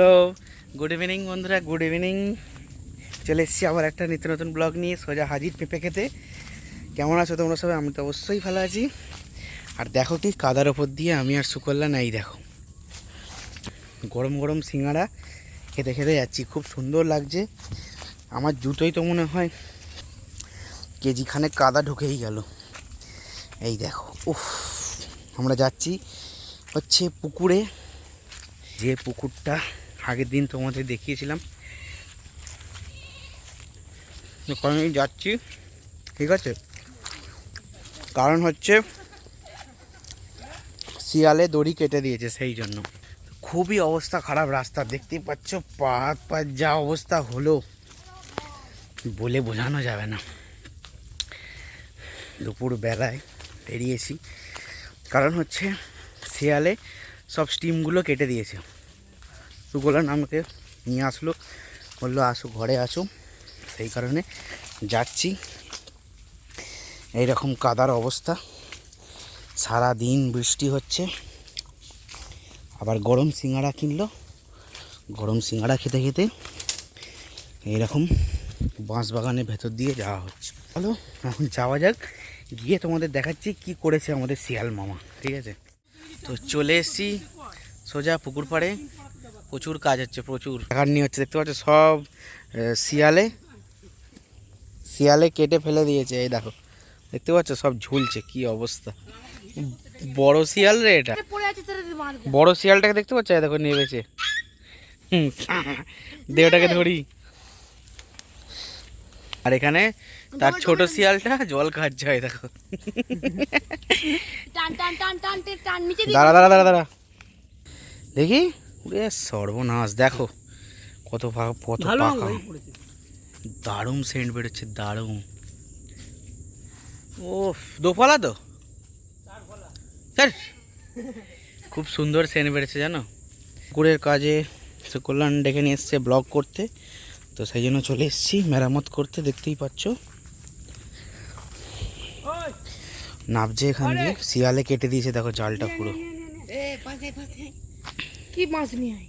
Hello good evening বন্ধুরা good evening চলে এসেছি আবার একটা নিত্য নতুন ব্লগ নিয়ে, সোজা হাজির পেঁপে খেতে। কেমন আছো তোমরা সবাই? আমি তো অবশ্যই ভালো আছি। আর দেখো কি, কাদার ওপর দিয়ে আমি আর সুকল্লা নাই, দেখো। গরম গরম সিঙ্গাড়া খেতে খেতে যাচ্ছি, খুব সুন্দর লাগছে। আমার জুতোই তো মনে হয় কেজিখানে কাদা ঢুকেই গেল। এই দেখো, উফ, আমরা যাচ্ছি হচ্ছে পুকুরে। যে পুকুরটা আগের দিন তোমাদের দেখিয়েছিলাম। আমি যাচ্ছি, ঠিক আছে? কারণ হচ্ছে, শিয়ালে দড়ি কেটে দিয়েছে সেই জন্য। খুবই অবস্থা খারাপ রাস্তা, দেখতেই পাচ্ছ পা পা যা অবস্থা হলো, বলে বোঝানো যাবে না। দুপুর বেলায় বেরিয়েছি, কারণ হচ্ছে, শিয়ালে সব স্টিমগুলো কেটে দিয়েছে। সুগোলান আমাকে নিয়ে আসলো। বলল, আসো, ঘরে আসো। সেই কারণে যাচ্ছি। এইরকম কাদার অবস্থা। সারা দিন বৃষ্টি হচ্ছে। আবার গরম সিঙ্গাড়া কিনলো। গরম সিঙ্গাড়া খেতে খেতে এইরকম বাঁশ বাগানের ভেতর দিয়ে যাওয়া হচ্ছে। চলো, এখন যাওয়া যাক। গিয়ে তোমাদের দেখাচ্ছি কি করেছে আমাদের শিয়াল মামা, ঠিক আছে? তো চলে এসেছি সোজা পুকুর পাড়ে। প্রচুর কাজ হচ্ছে প্রচুর। খাটনি হচ্ছে দেখতে পাচ্ছ সব শিয়ালে। শিয়ালে কেটে ফেলে দিয়েছে এই দেখো। দেখতে পাচ্ছ সব ঝুলছে কি অবস্থা। বড় শিয়াল রে এটা। পড়ে আছে তারা মারবো বড় শিয়ালটাকে দেখতে পাচ্ছ? এই দেখো নেমেছে দেহটাকে ধরি। আর এখানে তার ছোট শিয়ালটা জল খাচ্ছে হয় দেখো। দাঁড়া দাঁড়া দাঁড়া দাঁড়া। দেখি। ওরে সর্বনাশ দেখো কত কত পাকা দারুণ সেন্ট বেরোচ্ছে দারুণ। ও দোফলা তো? স্যার খুব সুন্দর সেন্ট বেরোচ্ছে জানো? পুকুরের কাজে সে কল্যাণ ডেকে নিয়ে এসছে ব্লগ করতে। তো সেই জন্য চলে এসেছি মেরামত করতে দেখতেই পাচ্ছ। নাবছে এখান দিয়ে শিয়ালে কেটে দিয়েছে দেখো জালটা পুরো। কি মাছ নিয়ে আয়?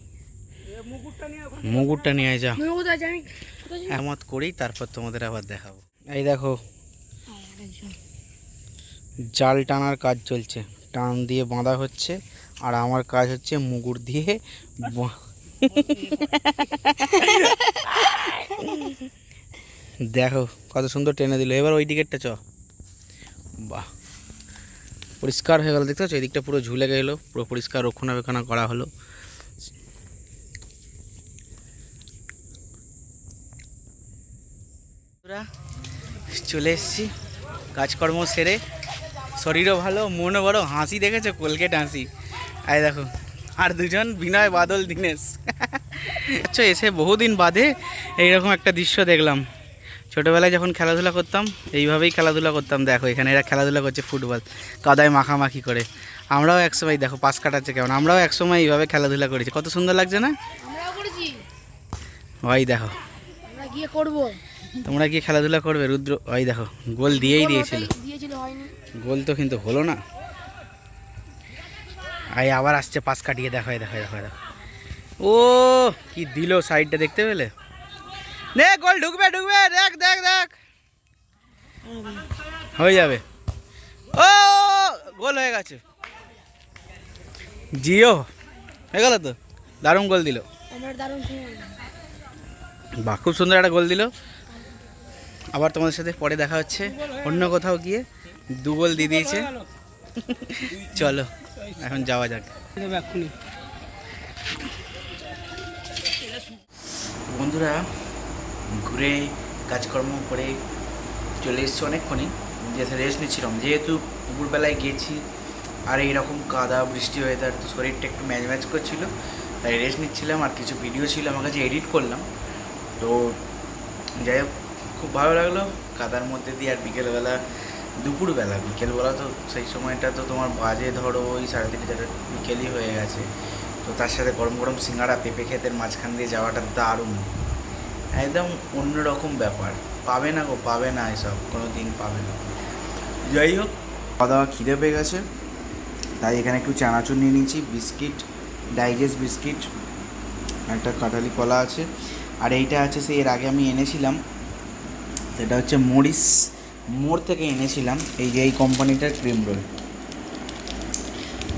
মুগুরটা নিয়ে আয় যা। আমি কোথায় যাই কোথায় যাই করি তারপর তোমাদের আবার দেখাবো। এই দেখো জাল টানার কাজ চলছে। টান দিয়ে বাঁধা হচ্ছে আর আমার কাজ হচ্ছে মুগুর দিয়ে দেখো কত সুন্দর টেনে দিল। এবার ওই দিকেরটা চ। পরিষ্কার হয়ে গেল, দেখতে পাচ্ছ? এই দিকটা পুরো ঝুলে গেল, পুরো পরিষ্কার রক্ষণাবেক্ষণ করা হলো। চলে এসেছি। কাজকর্ম সেরে, শরীরও ভালো, মনও বড় হাসি দেখেছ? কোলগেট হাসি। আই দেখো, আর দুজন, বিনয়, বাদল, দীনেশ। আচ্ছা এসে বহুদিন বাদে এইরকম একটা দৃশ্য দেখলাম। ছোটোবেলায় যখন খেলাধুলা করতাম এইভাবেই খেলাধুলা করতাম। দেখো এখানে এরা খেলাধুলা করছে ফুটবল কাদায় মাখামাখি করে। আমরাও একসময় দেখো পাশ কাটাচ্ছে কেমন। আমরাও একসময় এইভাবে খেলাধুলা করেছি। কত সুন্দর লাগছে না? ওই দেখো। গিয়ে করব। তোমরা কি খেলাধুলা করবে রুদ্র। ওই দেখো গোল দিয়েই দিয়েছিল। গোল তো কিন্তু হলো না। আই আবার আসছে পাশ কাটিয়ে। দেখো দেখো দেখো দেখো। ও কি দিল সাইডটা দেখতে পেলে? নে গোল ঢুকবে ঢুকবে দেখ দেখ দেখ। হয়ে যাবে। ও গোল হয়ে গেছে। জিও হয়ে গেল তো? দারুণ গোল দিল। সময় খুব সুন্দর একটা গোল দিল। আবার তোমাদের সাথে পরে দেখা হচ্ছে। অন্য কোথাও গিয়ে দু গোল দিয়ে দিয়েছে। চলো এখন যাওয়া যাক। বন্ধুরা ঘুরে কাজকর্ম করে চলে এসছি অনেকক্ষণই। যেতে রেস্ট নিচ্ছিলাম। যেহেতু দুপুরবেলায় গিয়েছি আর এইরকম কাদা, বৃষ্টি হয়ে তার তো শরীরটা একটু ম্যাচ ম্যাচ করছিল, তাই রেস্ট নিচ্ছিলাম। আর কিছু ভিডিও ছিল আমার কাছে এডিট করলাম। তো যাই হোক, খুব ভালো লাগল। কাদার মধ্যে দিয়ে আর বিকেলবেলা, দুপুরবেলা, বিকেলবেলা তো সেই সময়টা তো তোমার বাজে ধরো, ওই সাড়ে তিনটে বিকেলই হয়ে গেছে। তো তার সাথে গরম গরম সিঙ্গাড়া পেঁপে ক্ষেতের মাঝখান দিয়ে যাওয়াটা দারুণ। একদম অন্যরকম ব্যাপার। পাবে না গো, পাবে না এসব কোনো দিন পাবে না। যাই হোক খাওয়া দাওয়া খিদে পেয়ে গেছে, তাই এখানে একটু চানাচুর নিয়ে নিয়েছি, বিস্কিট, ডাইজেস্ট বিস্কিট, একটা কাঁঠালি কলা আছে, আর এইটা আছে সেই এর আগে আমি এনেছিলাম, সেটা হচ্ছে মরিস মোড় থেকে এনেছিলাম, এই যে এই কোম্পানিটার ক্রিম রোল।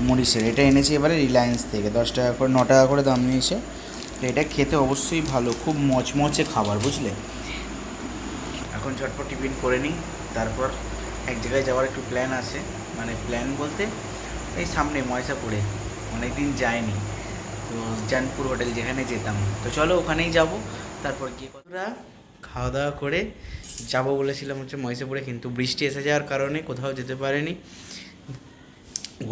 মরিসের এটা এনেছি এবারে রিলায়েন্স থেকে, দশ টাকা করে, ন টাকা করে দাম নিয়েছে। তো এটা খেতে অবশ্যই ভালো, খুব মচমচে খাবার, বুঝলে? এখন ঝটপট টিফিন করে নিই, তারপর এক জায়গায় যাওয়ার একটু প্ল্যান আছে। মানে প্ল্যান বলতে এই সামনে ময়সাপুরে অনেক দিন যায়নি তো জানপুর হোটেল যেখানে যেতাম। তো চলো ওখানেই যাব, তারপর গিয়ে কতটা খাওয়া দাওয়া করে যাব বলেছিলাম হচ্ছে ময়সাপুরে কিন্তু বৃষ্টি এসে যাওয়ার কারণে কোথাও যেতে পারেনি।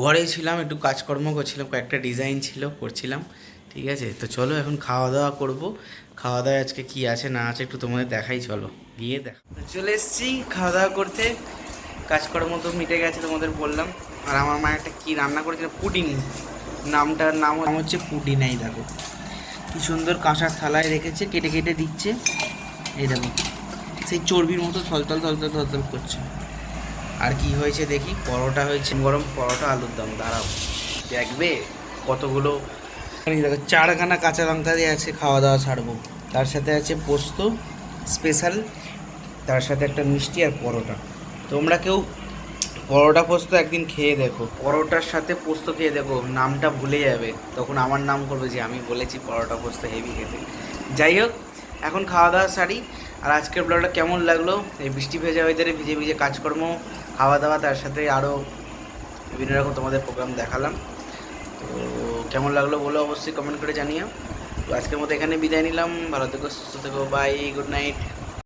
ঘরেই ছিলাম, একটু কাজকর্ম করছিলাম, কয়েকটা ডিজাইন ছিল, করছিলাম। ঠিক আছে? তো চলো এখন খাওয়া দাওয়া করব। খাওয়া দাওয়া আজকে কি আছে, না আছে একটু তোমাদের দেখাই, চলো। গিয়ে দেখা। চলে এসেছি খাওয়া দাওয়া করতে। কাজকর্ম তো মিটে গেছে তোমাদের বললাম। আর আমার মা একটা কী রান্না করেছিল? পুডিং। নামটার নাম হচ্ছে পুডিনাই, দেখো। কি সুন্দর কাঁসার থালায় রেখেছে, কেটে কেটে দিচ্ছে। এই দেখো, সেই চর্বির মতো থলথল থলথল থলথল করছে। আর কি হয়েছে দেখি? পরোটা হয়েছে। গরম পরোটা আলুর দম, দাঁড়াও। দেখবে কতগুলো এই দেখো, চারখানা কাঁচা লঙ্কা দিয়ে আছে খাওয়া দাওয়া ছাড়বো। তার সাথে আছে পোস্ত, স্পেশাল, তার সাথে একটা মিষ্টি আর পরোটা। তোমরা কেউ পরোটা পোস্ত একদিন খেয়ে দেখো। পরোটার সাথে পোস্ত খেয়ে দেখো, নামটা ভুলে যাবে। তখন আমার নাম করবে যে আমি বলেছি পরোটা পোস্ত হেভি খেতে। যাই হোক, এখন খাওয়া দাওয়া সারি। আর আজকের ব্লগটা কেমন লাগল? এই বৃষ্টি ভেজা ওয়েদারে ভিজে ভিজে কাজকর্ম, খাওয়া দাওয়া, তার সাথে আরও বিভিন্ন রকম তোমাদের প্রোগ্রাম দেখালাম। তো কেমন লাগল বলো অবশ্যই কমেন্ট করে জানিও। তো আজকের মতো এখানে বিদায় নিলাম। ভালো থেকো, সুস্থ থেকো বাই গুড নাইট